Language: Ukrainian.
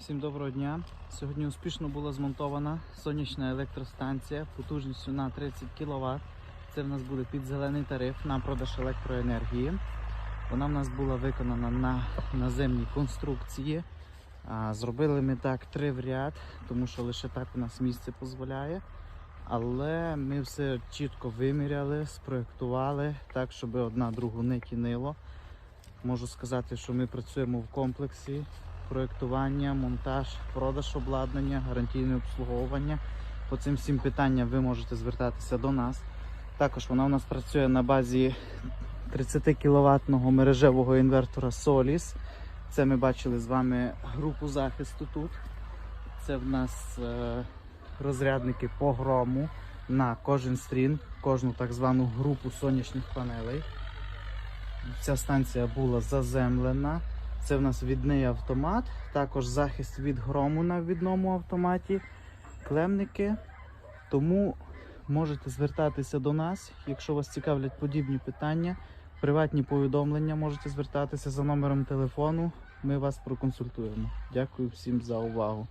Всім доброго дня. Сьогодні успішно була змонтована сонячна електростанція потужністю на 30 кВт. Це в нас буде під зелений тариф на продаж електроенергії. Вона в нас була виконана на наземній конструкції. Зробили ми так три в ряд, тому що лише так у нас місце дозволяє. Але ми все чітко виміряли, спроектували так, щоб одна другу не тінило. Можу сказати, що ми працюємо в комплексі проєктування, монтаж, продаж обладнання, гарантійне обслуговування. По цим всім питанням ви можете звертатися до нас. Також вона у нас працює на базі 30 кВт мережевого інвертора Solis. Це ми бачили з вами групу захисту тут. Це в нас е, розрядники по грому на кожен стрін, кожну так звану групу сонячних панелей. Ця станція була заземлена. Це в нас відний автомат, також захист від грому на відному автоматі, клемники. Тому можете звертатися до нас, якщо вас цікавлять подібні питання. Приватні повідомлення можете звертатися за номером телефону. Ми вас проконсультуємо. Дякую всім за увагу.